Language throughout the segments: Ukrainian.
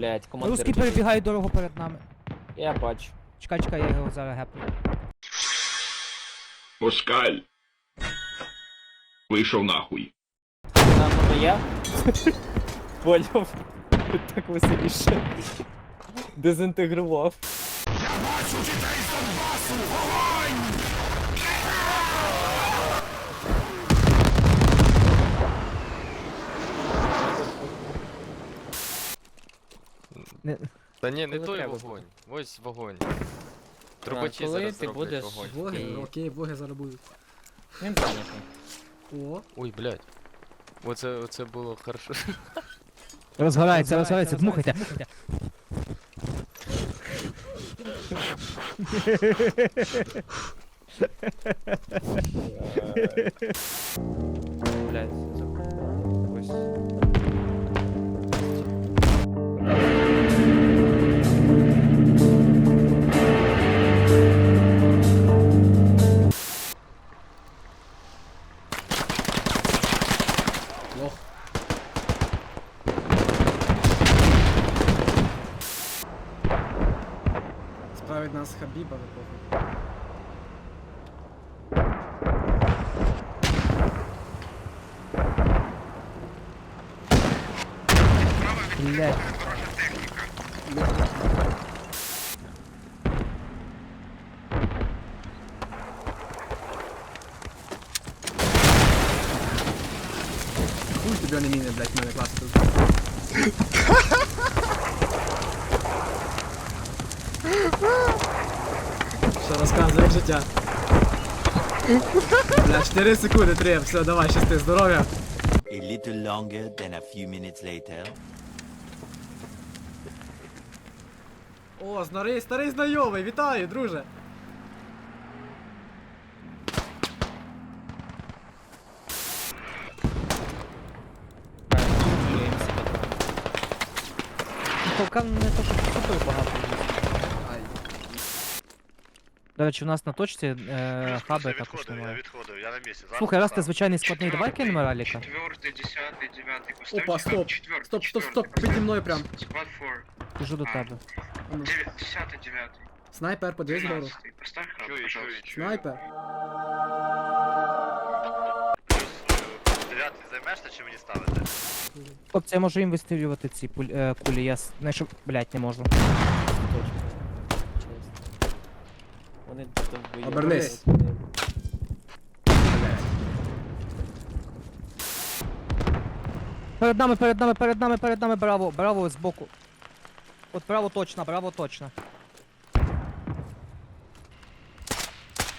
блядь, командир. Русський перебігає дорогу перед нами. Я бачу. Чекай, чекай, я його зараз гепну. Москаль. Вийшов нахуй. Там воно я. Поняв. Так веселіше. Дезінтегрував. Не- Та ні, не Коли той треба вогонь. Ось вогонь. Трубачі коли зараз ти роблять будеш- вогонь. Влоги, І- окей, влоги зараз. Він зайнятий. О, Ой, блядь. Оце, оце було хорошо. Розгорається, розгорається, дмухайте. Блядь, Справить нас Хабіба випохуй. Блядь. Хуй тобі вони міни, блядь, в мене клас тут. Що життя? Бля, 4 секунди, 3, все, давай, щасти, здоров'я. A little longer than a few minutes later. О, старий, старий знайомий, вітаю, друже. Полка не то, що супер багато. Ай. До речі, у нас на точці е, хаби я також відходив, я немає. відходив, я на місці. Зараз Слухай, раз ти поставлю. звичайний складний, давай кинемо раліка. Четвертый, десятый, девятый. Поставьте Опа, стоп. Четвертый, Стоп, стоп, стоп, четвертый. піді мною прям. Squad four. Біжу до А. тебе. А ну. Девя- Десятый, девятый. Снайпер, подивись вгору. Двенадцатый. Поставь хаб, Чую, чую, пожалуйста. чую. Снайпер. Плюс, е, Дев'ятий займешся чи мені ставити? Хлопці, я можу їм вистрілювати ці пуль, е, кулі, я с- знайшов, блядь, не можу. Точно. Вони довбойові. Обернись. Перед нами, перед нами, перед нами, перед нами, браво, браво збоку. От браво точно, браво точно.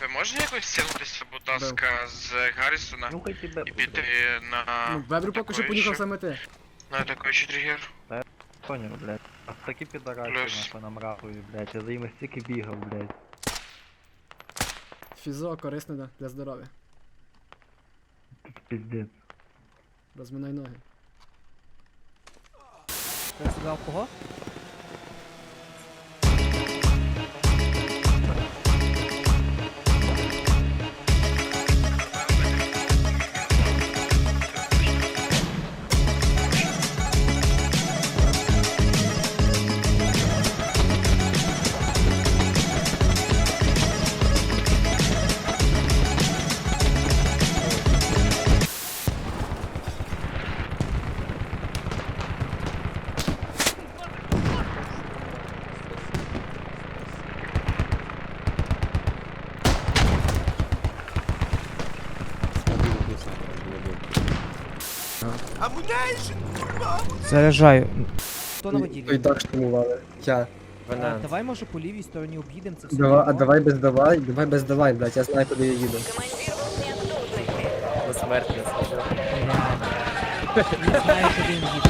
Ви можете якось стягнутися, будь ласка, з Гаррісона і піти на... Ну, Вебрю поки що такої поїхав ще- саме ти. На такой ще тригер. Понял, блядь. А такі підараси Плюс. нахуй нам рахують, блядь. Я за ними стільки бігав, блядь. Фізо корисне для здоров'я. Піздець. Розминай ноги. Ти сюди кого? Заряджаю. Хто на воді? Той так штурмували. Я. А, давай може по лівій стороні об'їдемо це все. Давай, а давай без давай, давай без давай, блядь, я знаю, куди я їду. На смерть не скажу. Не знаю, куди він їде.